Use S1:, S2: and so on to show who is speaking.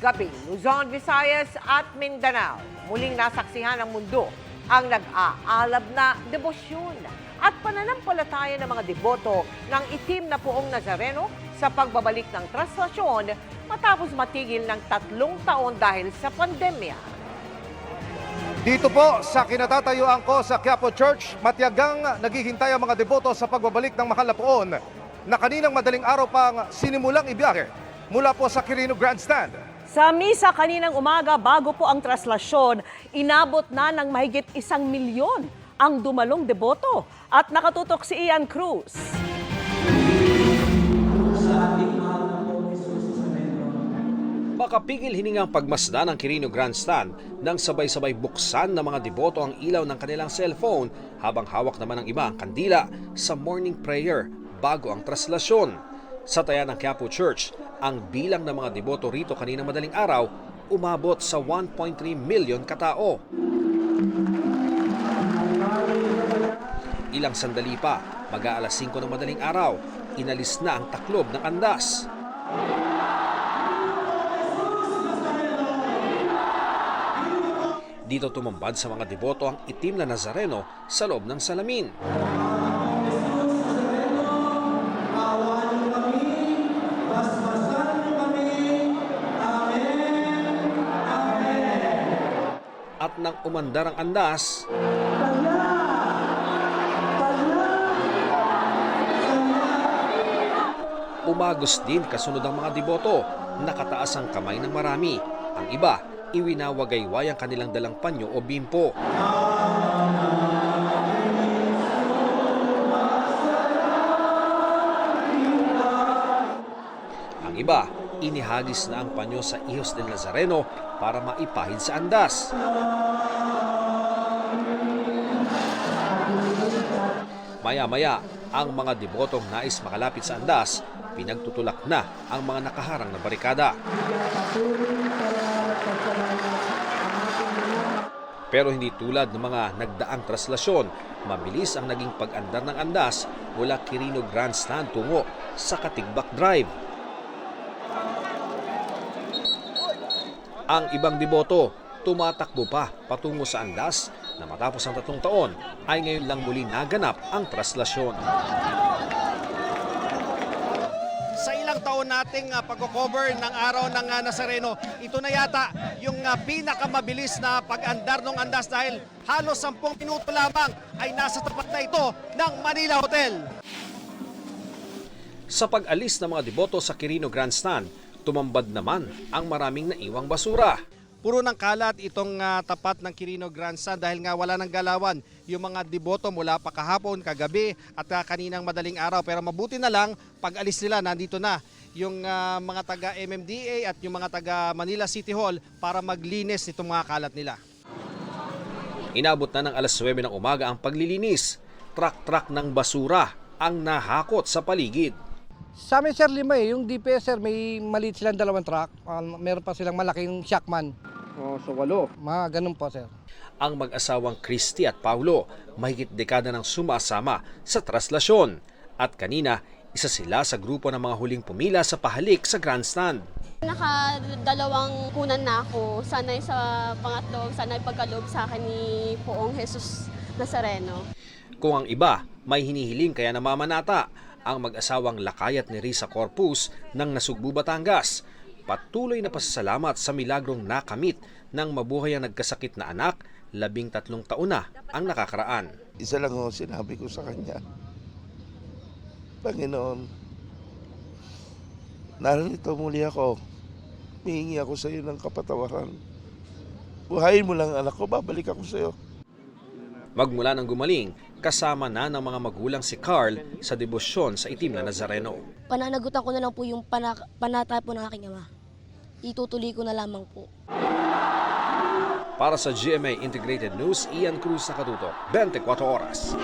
S1: gabi, Luzon, Visayas at Mindanao. Muling nasaksihan ng mundo ang nag-aalab na debosyon at pananampalataya ng mga deboto ng itim na puong Nazareno sa pagbabalik ng traslasyon matapos matigil ng tatlong taon dahil sa pandemya.
S2: Dito po sa kinatatayuan ko sa Quiapo Church, matiyagang naghihintay ang mga deboto sa pagbabalik ng mahal na poon na kaninang madaling araw pang sinimulang ibiyahe mula po sa Quirino Grandstand.
S3: Sa misa kaninang umaga bago po ang traslasyon, inabot na ng mahigit isang milyon ang dumalong deboto. At nakatutok si Ian Cruz.
S4: Makapigil hiningang pagmasdan ng Quirino Grandstand nang sabay-sabay buksan ng mga deboto ang ilaw ng kanilang cellphone habang hawak naman ng iba ang kandila sa morning prayer bago ang traslasyon. Sa taya ng Quiapo Church, ang bilang ng mga deboto rito kanina madaling araw umabot sa 1.3 million katao. Ilang sandali pa, mag-aalas 5 ng madaling araw, inalis na ang taklob ng andas. Dito tumambad sa mga deboto ang itim na Nazareno sa loob ng salamin. At nang umandar ang andas, umagos din kasunod ang mga deboto. Nakataas ang kamay ng marami. Ang iba, iwinawagayway ang kanilang dalang panyo o bimpo. Ang iba, inihagis na ang panyo sa ihos del Nazareno para maipahid sa andas. Maya-maya, ang mga debotong nais makalapit sa andas, pinagtutulak na ang mga nakaharang na barikada. Pero hindi tulad ng mga nagdaang traslasyon, mabilis ang naging pag-andar ng andas mula Quirino Grandstand tungo sa Katigbak Drive. Ang ibang deboto tumatakbo pa patungo sa andas na matapos ang tatlong taon ay ngayon lang muli naganap ang traslasyon.
S5: sa ilang taon nating uh, pagko-cover ng araw ng ah, Nazareno, ito na yata yung ah, pinakamabilis na pag-andar ng andas dahil halos 10 minuto lamang ay nasa tapat na ito ng Manila Hotel.
S4: Sa pag-alis ng mga deboto sa Quirino Grandstand, tumambad naman ang maraming naiwang basura.
S5: Puro ng kalat itong ah, tapat ng Quirino Grandstand dahil nga wala ng galawan yung mga deboto mula pa kahapon, kagabi at ah, kaninang madaling araw. Pero mabuti na lang pag alis nila nandito na yung ah, mga taga MMDA at yung mga taga Manila City Hall para maglinis nitong mga kalat nila.
S4: Inabot na ng alas 9 ng umaga ang paglilinis. Truck-truck ng basura ang nahakot sa paligid.
S6: Sa amin sir lima eh, yung DPS sir may maliit silang dalawang truck, Ah, meron pa silang malaking shockman.
S2: Oh, so walo.
S6: Mga ganun po sir.
S4: Ang mag-asawang Christy at Paulo, mahigit dekada ng sumasama sa traslasyon. At kanina, isa sila sa grupo ng mga huling pumila sa pahalik sa grandstand.
S7: Nakadalawang kunan na ako. Sanay sa pangatlo, sanay pagkaloob sa akin ni Poong Jesus Nazareno.
S4: Kung ang iba may hinihiling kaya namamanata, ang mag-asawang Lakayat ni Risa Corpus ng Nasugbu, Batangas. Patuloy na pasasalamat sa milagrong nakamit ng mabuhay ang nagkasakit na anak, labing tatlong taon na ang nakakaraan.
S8: Isa lang ang sinabi ko sa kanya. Panginoon, narito muli ako. Hihingi ako sa iyo ng kapatawaran. Buhayin mo lang ang anak ko, babalik ako sa iyo.
S4: Magmula ng gumaling, kasama na ng mga magulang si Carl sa debosyon sa itim na Nazareno.
S9: pananagutan ko na lang po yung pana- panata po ng aking ama. Itutuloy ko na lamang po.
S4: Para sa GMA Integrated News, Ian Cruz Nakatuto, 24 Oras.